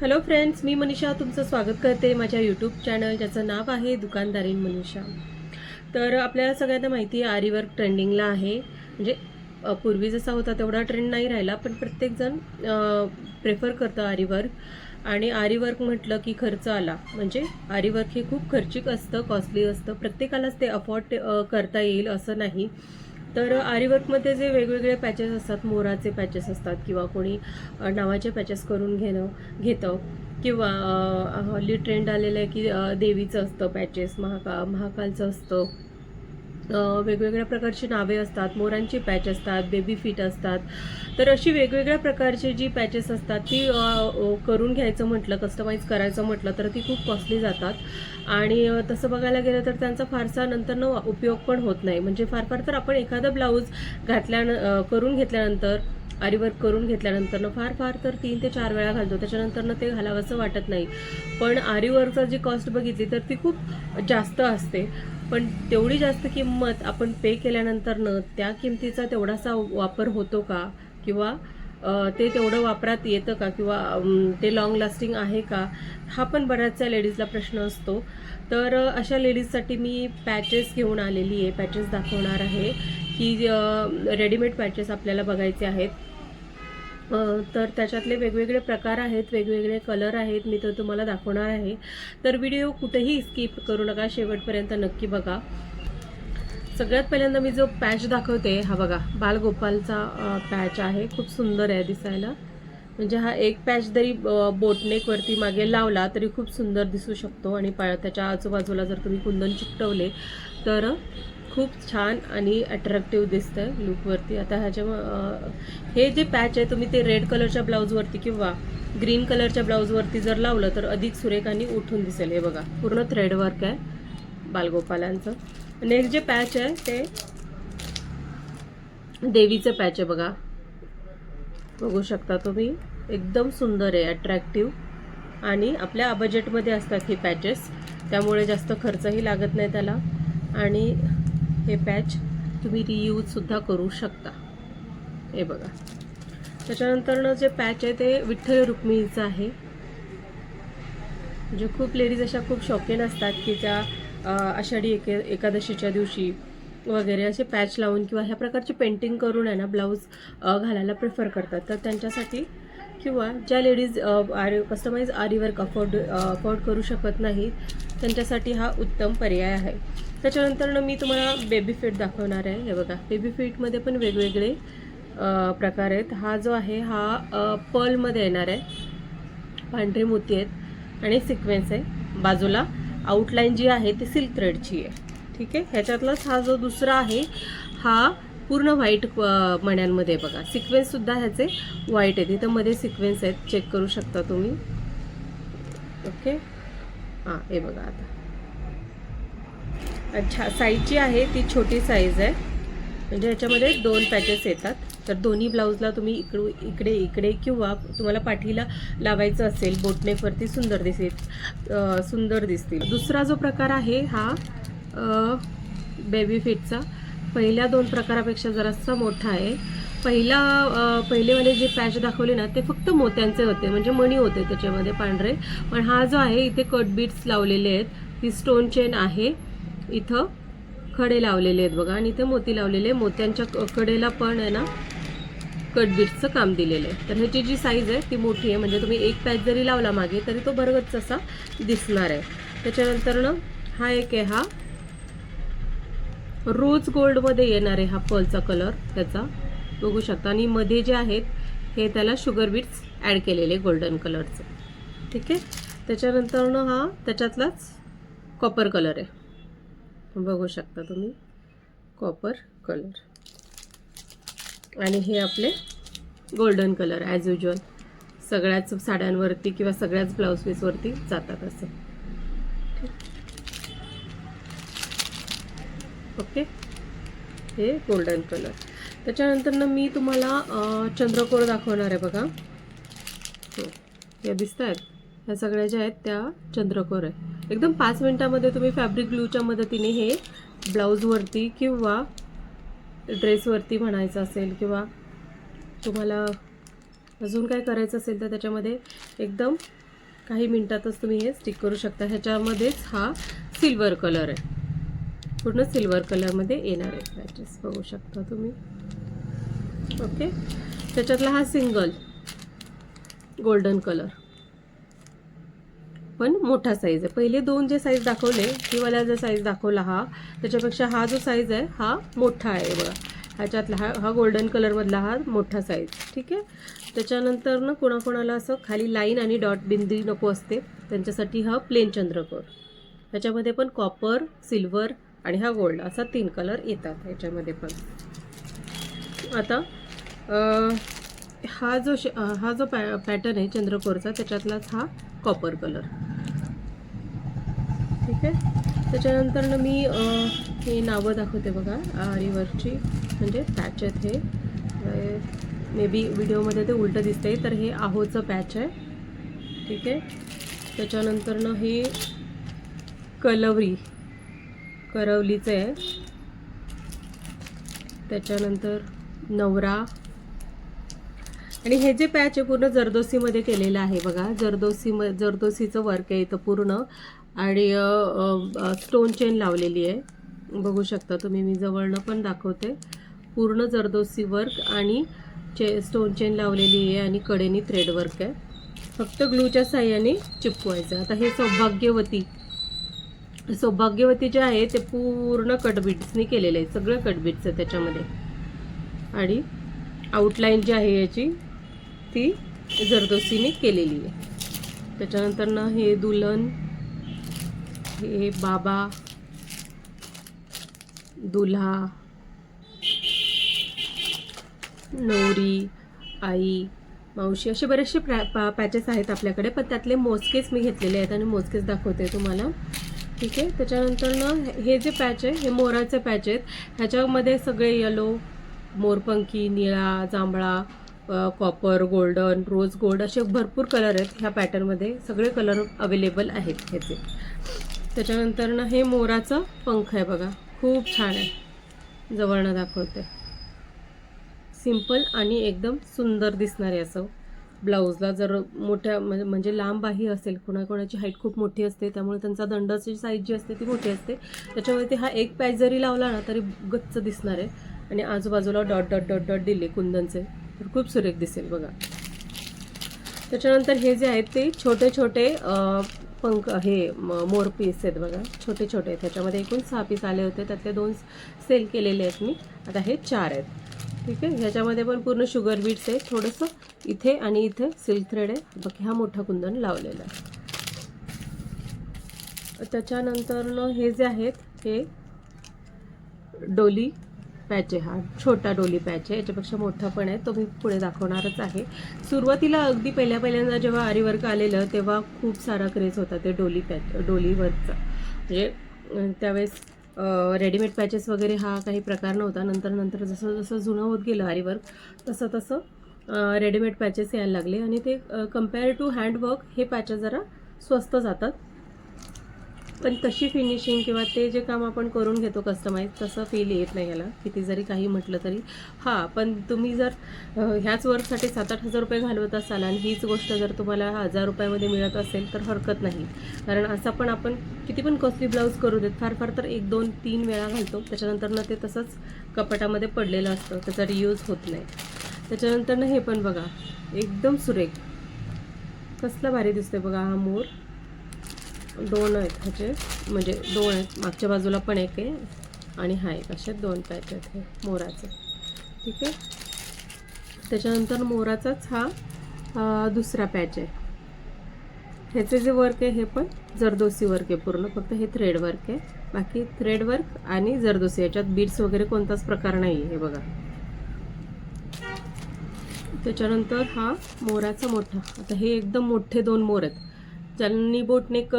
Hello friends मी मनीषा तुमचं स्वागत करते माझ्या यूट्यूब चॅनल ज्याचं नाव आहे दुकानदारीन मनीषा. तर आपल्याला सगळ्यांना माहिती आहे आरीवर्क ट्रेंडिंगला आहे. म्हणजे पूर्वी जसा होता तेवढा ट्रेंड नाही राहिला पण प्रत्येकजण प्रेफर करतं आरीवर्क आणि आरीवर्क म्हटलं की खर्च आला. म्हणजे आरीवर्क हे खूप खर्चिक असतं कॉस्टली असतं. प्रत्येकालाच ते अफोर्ड करता येईल असं नाही. तर आरीवर्कमध्ये जे वेगवेगळे पॅचेस असतात मोराचे पॅचेस असतात किंवा कोणी नावाचे पॅचेस करून घेणं घेतं किंवा हल्ली ट्रेंड आलेलं आहे की देवीचं असतं पॅचेस महाका महाकालचं असतं. वेगवेगळ्या प्रकारची नावे असतात मोरांची पॅच असतात बेबी फिट असतात. तर अशी वेगवेगळ्या प्रकारची जी पॅचेस असतात ती करून घ्यायचं म्हटलं कस्टमाइज करायचं म्हटलं तर ती खूप कॉस्टली जातात. आणि तसं बघायला गेलं तर त्यांचा फारसा नंतर उपयोग पण होत नाही. म्हणजे फार फार तर आपण एखादा ब्लाऊज घातल्या करून घेतल्यानंतर आरीवर्क करून घेतल्यानंतरनं फार फार तर तीन ते चार वेळा घालतो. त्याच्यानंतरनं ते घालावंसं वाटत नाही. पण आरीवर्कचा जी कॉस्ट बघितली तर ती खूप जास्त असते. पण तेवढी जास्त किंमत आपण पे केल्यानंतरनं त्या किमतीचा तेवढासा वापर होतो का? किंवा ते तेवढं वापरात येतं का? किंवा ते लॉंग लास्टिंग आहे का? हा पण बऱ्याचशा लेडीजला प्रश्न असतो. तर अशा लेडीजसाठी मी पॅचेस घेऊन आलेली आहे. पॅचेस दाखवणार आहे की रेडीमेड पॅचेस आपल्याला बघायचे आहेत. तर त्याच्यातले वेगवेगळे प्रकार आहेत वेगवेगळे कलर आहेत मी तर तुम्हाला दाखवणार आहे. तर व्हिडिओ कुठेही स्किप करू नका शेवटपर्यंत नक्की बघा. सगळ्यात पहिल्यांदा मी जो पॅच दाखवते हा बघा बालगोपालचा पॅच आहे. खूप सुंदर आहे दिसायला. म्हणजे हा एक पॅच जरी बोटनेकवरती मागे लावला तरी खूप सुंदर दिसू शकतो. आणि पा त्याच्या आजूबाजूला जर तुम्ही कुंदन चिकटवले तर खूप छान आणि अट्रॅक्टिव्ह आहे लुकवरती आता ह्याच्या हे जे पॅच आहे तुम्ही ते रेड कलरच्या ब्लाऊजवरती किंवा ग्रीन कलरच्या ब्लाऊजवरती जर लावलं तर अधिक सुरेखानी उठून दिसेल. हे बघा पूर्ण थ्रेड वर्क आहे बालगोपालांचं. नेक्स्ट जे पॅच आहे ते देवीचं पॅच आहे बघा. बघू शकता तुम्ही एकदम सुंदर आहे अट्रॅक्टिव्ह आणि आपल्या बजेटमध्ये असतात ही पॅचेस त्यामुळे जास्त खर्चही लागत नाही त्याला. आणि हे पॅच तुम्ही रियूजसुद्धा करू शकता. हे बघा. त्याच्यानंतरनं जे पॅच आहे ते विठ्ठल रुक्मिणीचं आहे. जे खूप लेडीज अशा खूप शौकीन असतात की त्या आषाढी एके एकादशीच्या दिवशी वगैरे असे पॅच लावून किंवा ह्या प्रकारची पेंटिंग करून आहे ना ब्लाऊज घालायला प्रिफर करतात. तर त्यांच्यासाठी किंवा ज्या लेडीज आर कस्टमाइज आरीवर्क अफोर्ड अफोर्ड करू शकत नाहीत त्यांच्यासाठी हा उत्तम पर्याय आहे. त्याच्यानंतरनं मी तुम्हाला बेबी फीट दाखवणार आहे. हे बघा बेबी फिटमध्ये पण वेगवेगळे प्रकार आहेत. हा जो आहे हा पर्लमध्ये येणार आहे. पांढरे मोती आहेत आणि सिक्वेन्स आहे. बाजूला आउटलाईन जी आहे ती सिल्क थ्रेडची आहे. ठीक आहे? ह्याच्यातलाच हा जो दुसरा आहे हा पूर्ण व्हाईट मण्यांमध्ये बघा. सिक्वेन्ससुद्धा ह्याचे व्हाईट आहेत. इथं मध्ये सिक्वेन्स आहेत. चेक करू शकता तुम्ही. ओके हां हे बघा आता. अच्छा साईजची आहे ती छोटी साईज आहे. म्हणजे ह्याच्यामध्ये दोन पॅचेस येतात. तर दोन्ही ब्लाऊजला तुम्ही इकडू इकडे इकडे किंवा तुम्हाला पाठीला लावायचं असेल बोटनेकवरती सुंदर दिसेल सुंदर दिसतील. दुसरा जो प्रकार आहे हा बेबी फिटचा पहिल्या दोन प्रकारापेक्षा जरासा मोठा आहे. पहिला पहिलेवाले जे पॅच दाखवले ना ते फक्त मोत्यांचे होते. म्हणजे मणी होते त्याच्यामध्ये पांढरे. पण हा जो आहे इथे कट बीट्स लावलेले आहेत. ही स्टोन चेन आहे. इथं खडे लावलेले आहेत बघा. आणि इथे मोती लावलेले आहे. मोत्यांच्या क- कडेला पण आहे ना कटबीटचं काम दिलेलं आहे. तर ह्याची जी साईज आहे ती मोठी आहे. म्हणजे तुम्ही एक पॅच जरी लावला मागे तरी तो भरगच असा दिसणार आहे. त्याच्यानंतर ना हा एक आहे हा. रोज गोल्डमध्ये येणार आहे हा पर्लचा कलर त्याचा. बघू शकता. आणि मध्ये जे आहेत हे त्याला शुगर बीट्स ॲड केलेले गोल्डन कलरचं ठीक आहे? त्याच्यानंतरनं हा त्याच्यातलाच कॉपर कलर आहे. बघू शकता तुम्ही. कॉपर कलर आणि हे आपले गोल्डन कलर ॲज युजल सगळ्याच साड्यांवरती किंवा सगळ्याच ब्लाऊज पीसवरती जातात असे. ओके? हे गोल्डन कलर त्याच्यानंतर ना मी तुम्हाला चंद्रकोर दाखवणार आहे बघा. हो या दिसत आहेत ह्या सगळ्या ज्या आहेत त्या चंद्रकोर आहे. एकदम पाच मिनिटामध्ये तुम्ही फॅब्रिक ग्लूच्या मदतीने हे ब्लाऊजवरती किंवा ड्रेसवरती म्हणायचं असेल किंवा तुम्हाला अजून काय करायचं असेल तर त्याच्यामध्ये एकदम काही मिनटातच तुम्ही हे स्टिक करू शकता. ह्याच्यामध्येच हा सिल्वर कलर आहे. पूर्ण सिल्वर कलरमध्ये येणार आहेत पॅचेस बघू शकता तुम्ही. ओके? त्याच्यातला हा सिंगल गोल्डन कलर. पण मोठा साईज आहे. पहिले दोन जे साईज दाखवले किंवा जो साईज दाखवला हा त्याच्यापेक्षा हा जो साईज आहे हा मोठा आहे बघा. ह्याच्यातला हा हा गोल्डन कलरमधला हा मोठा साईज ठीक आहे? त्याच्यानंतर ना कोणाकोणाला असं खाली लाईन आणि डॉट बिंदी नको असते. त्यांच्यासाठी हा प्लेन चंद्रकोर. ह्याच्यामध्ये पण कॉपर सिल्वर आणि हा गोल्ड असा तीन कलर येतात ह्याच्यामध्ये पण. आता हा जो हा जो पॅ पॅटर्न आहे चंद्रकोरचा त्याच्यातलाच हा कॉपर कलर. ठीक आहे? त्याच्यानंतर मी हे नावं दाखवते बघा आरीवरची म्हणजे पॅच आहेत हे. मे बी व्हिडिओमध्ये ते उलटं दिसते तर हे आहोचं पॅच आहे. ठीक आहे? त्याच्यानंतरनं हे कलवरी. करवलीचं आहे. त्याच्यानंतर नवरा. आणि हे जे पॅच आहे पूर्ण जरदोसीमध्ये केलेलं आहे बघा. जरदोसी म जरदोसीचं वर्क आहे इथं पूर्ण. आणि स्टोन चेन लावलेली आहे. बघू शकता तुम्ही मी जवळनं पण दाखवते. पूर्ण जरदोसी वर्क आणि चे स्टोन चेन लावलेली आहे आणि कडेनी थ्रेड वर्क आहे. फक्त ग्लूच्या साह्याने चिपकवायचं. आता हे सौभाग्यवती सौभाग्यवती जे आहे ते पूर्ण कटबीट्सनी केलेलं आहे सगळं कटबीट्स आहे त्याच्यामध्ये. आणि आउटलाईन जी आहे याची ती जरदोसीने केलेली आहे. त्याच्यानंतर ना हे दुल्हन हे बाबा दुल्हा नवरी आई मावशी असे बरेचसे प्रॅ पॅचेस आहेत आपल्याकडे पण त्यातले मोजकेच मी घेतलेले आहेत आणि मोजकेच दाखवते तुम्हाला. ठीक आहे. त्याच्यानंतर ना हे जे पॅच आहे हे मोराचे पॅच आहेत. ह्याच्यामध्ये सगळे येलो मोरपंखी निळा जांभळा कॉपर गोल्डन रोज गोल्ड असे भरपूर कलर आहेत ह्या पॅटर्नमध्ये सगळे कलर अवेलेबल आहेत ह्याचे. त्याच्यानंतर ना हे मोराचं पंख आहे बघा. खूप छान आहे. जवळनं दाखवते सिंपल आणि एकदम सुंदर दिसणारे असं. ब्लाऊजला जर मोठ्या म्हणजे म्हणजे लांब बाही असेल कोणाकोणाची हाईट खूप मोठी असते त्यामुळे त्यांचा दंडाची साईज जी असते ती मोठी असते. त्याच्यामुळे ते हा एक पॅच जरी लावला ना तरी गच्च दिसणार आहे. आणि आजूबाजूला डॉट डॉट डॉट डॉट दिले कुंदनचे तर खूप सुरेख दिसेल बघा. त्याच्यानंतर हे जे आहेत ते छोटे छोटे पंख हे मोर पीस आहेत बघा. छोटे छोटे त्याच्यामध्ये एकूण सहा पीस आले होते. त्यातले दोन सेल केलेले आहेत मी. आता हे चार आहेत. ठीक आहे? ह्याच्यामध्ये पण पूर्ण शुगर बीट्स आहे थोडंसं इथे आणि इथे सिल्क थ्रेड आहे. बघ हा मोठा कुंदन लावलेला आहे. त्याच्यानंतर हे जे आहेत हे डोली पॅच आहे. हा छोटा डोली पॅच आहे. याच्यापेक्षा मोठा पण आहे. तो मी पुढे दाखवणारच आहे. सुरुवातीला अगदी पहिल्या पहिल्यांदा जेव्हा आरीवर्क आलेलं तेव्हा खूप सारा क्रेज होता ते डोली पॅच डोलीवरचा. म्हणजे त्यावेळेस रेडीमेड पॅचेस वगैरे हा काही प्रकार नव्हता. नंतर नंतर जसं जसं जुनं होत गेलं आरीवर्क तसं तसं रेडीमेड पॅचेस यायला लागले आणि ते कंपेअर टू हँडवर्क हे पॅचेस जरा स्वस्त जातात. पण तशी फिनिशिंग किंवा ते जे काम आपण करून घेतो कस्टमाइज तसं फील येत नाही याला. किती जरी काही म्हटलं तरी. हां पण तुम्ही जर ह्याच वर्कसाठी सात आठ हजार रुपये घालवत असाल आणि हीच गोष्ट जर तुम्हाला हजार रुपयामध्ये मिळत असेल तर हरकत नाही. कारण असं पण आपण किती पण कॉस्टली ब्लाऊज करू देत फार फार तर एक दोन तीन वेळा घालतो. त्याच्यानंतर ना ते तसंच कपाटामध्ये पडलेलं असतं. त्याचा रियूज होत नाही. त्याच्यानंतर ना हे पण बघा एकदम सुरेख. कसला भारी दिसतोय बघा हा मोर. दोन आहेत ह्याचे म्हणजे दोन आहेत. मागच्या बाजूला पण एक आहे आणि हा एक. असे दोन पॅच आहेत हे मोराचे. ठीक आहे? त्याच्यानंतर मोराचाच हा दुसरा पॅच आहे. ह्याचे जे वर्क आहे हे पण जरदोसी वर्क आहे पूर्ण. फक्त हे थ्रेड वर्क आहे. बाकी थ्रेड वर्क आणि जरदोसी. याच्यात बीड्स वगैरे कोणताच प्रकार नाही आहे हे बघा. त्याच्यानंतर हा मोराचा मोठा. आता हे एकदम मोठे दोन मोर आहेत. ज्यांनी बोटनेक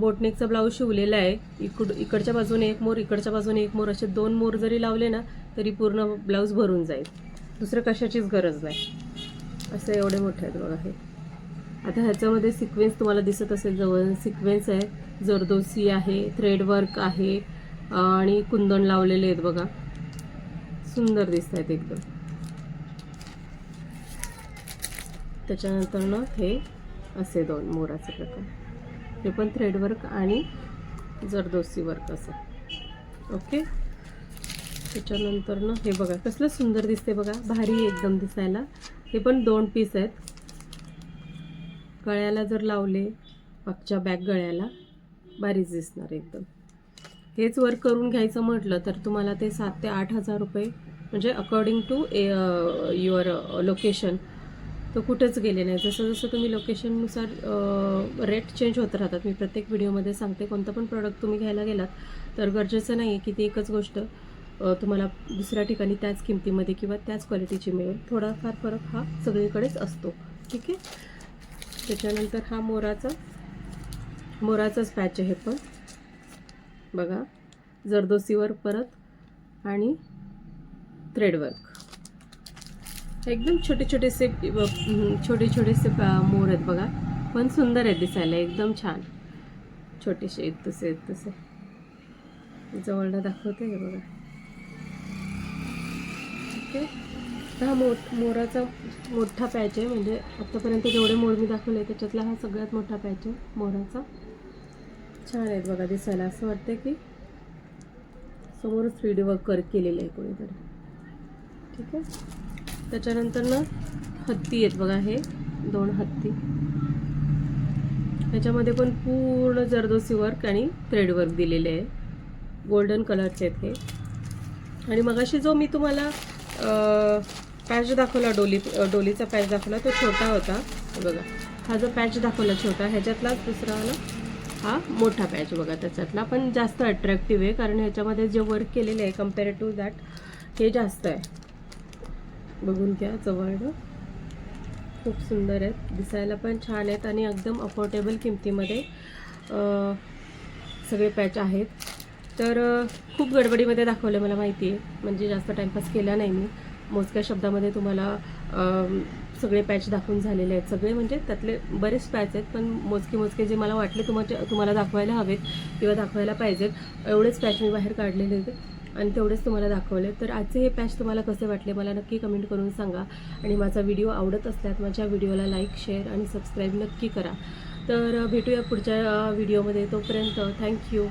बोटनेकचा ब्लाऊज शिवलेला आहे इकड इकडच्या बाजूने एक मोर इकडच्या बाजूने एक मोर असे दोन मोर जरी लावले ना तरी पूर्ण ब्लाऊज भरून जाईल. दुसरं कशाचीच गरज नाही. असे एवढे मोठे आहेत बघा हे. आता ह्याच्यामध्ये सिक्वेन्स तुम्हाला दिसत असेल जवळ. सिक्वेन्स आहे. जरदोसी आहे थ्रेड वर्क आहे आणि कुंदन लावलेले आहेत बघा. सुंदर दिसत आहेत एकदम. त्याच्यानंतर ना हे असे दोन मोराचे प्रकार. हे पण थ्रेड वर्क आणि जरदोसी वर्क असं. ओके त्याच्यानंतर ना हे बघा कसलं सुंदर दिसते बघा. भारी एकदम दिसायला. हे पण दोन पीस आहेत. गळ्याला जर लावले मागच्या बॅक गळ्याला भारीच दिसणार एकदम. हेच वर्क करून घ्यायचं म्हटलं तर तुम्हाला ते सात ते आठ हजार रुपये म्हणजे according to a your location तो कुठंच गेले नाही. जसं जसं तुम्ही लोकेशननुसार रेट चेंज होत राहतात. मी प्रत्येक व्हिडिओमध्ये सांगते कोणतं पण प्रोडक्ट तुम्ही घ्यायला गेलात तर गरजेचं नाही आहे की ती एकच गोष्ट तुम्हाला दुसऱ्या ठिकाणी त्याच किमतीमध्ये किंवा त्याच क्वालिटीची मिळेल. थोडाफार फरक हा सगळीकडेच असतो. ठीक आहे? त्याच्यानंतर हा मोराचा मोराचाच पॅच आहे पण. बघा जरदोसीवर परत आणि थ्रेडवर्क एकदम छोटे छोटेसे छोटे छोटेसे मोर आहेत बघा. पण सुंदर आहेत दिसायला एकदम छान. छोटेसे आहेत तसे आहेत तसे जवळला दाखवते हे बघा. ओके. तर हा मोठ मोराचा मोठा पॅच आहे म्हणजे आत्तापर्यंत जेवढे मोर मी दाखवले त्याच्यातला हा सगळ्यात मोठा पॅच आहे मोराचा. छान आहेत बघा दिसायला. असं वाटतं की समोरच व्हिडिओ वर्क कर केलेलं आहे कोणीतरी. ठीक आहे? त्याच्यानंतर ना हत्ती आहेत बघा हे दोन हत्ती. ह्याच्यामध्ये पण पूर्ण जरदोसी वर्क आणि थ्रेड वर्क दिलेले आहे गोल्डन कलरचे आहेत हे. आणि मगाशी जो मी तुम्हाला पॅच दाखवला डोली डोलीचा पॅच दाखवला तो छोटा होता. बघा. हा जो पॅच दाखवला छोटा ह्याच्यातलाच दुसरा ना हा मोठा पॅच बघा त्याच्यातला. पण जास्त अट्रॅक्टिव्ह आहे कारण ह्याच्यामध्ये जे वर्क केलेलं आहे कंपेअर टू दॅट हे जास्त आहे. बघून घ्या जवळ खूप सुंदर आहेत. दिसायला पण छान आहेत आणि एकदम अफोर्डेबल किमतीमध्ये सगळे पॅच आहेत. तर खूप गडबडीमध्ये दाखवलं मला माहिती आहे. म्हणजे जास्त टाईमपास केला नाही मी. मोजक्या शब्दामध्ये तुम्हाला सगळे पॅच दाखवून झालेले आहेत. सगळे म्हणजे त्यातले बरेच पॅच आहेत पण मोजके मोजके जे मला वाटले तुम्हाला तुम्हाला दाखवायला हवेत किंवा दाखवायला पाहिजेत एवढेच पॅच मी बाहेर काढलेले होते आणि तेवढेच तुम्हाला दाखवले. तर आजचे हे पॅच तुम्हाला कसे वाटले मला नक्की कमेंट करून सांगा. आणि माझा व्हिडिओ आवडत असल्यास माझ्या व्हिडिओला लाईक शेअर आणि सबस्क्राईब नक्की करा. तर भेटूया पुढच्या व्हिडिओमध्ये. तोपर्यंत थँक्यू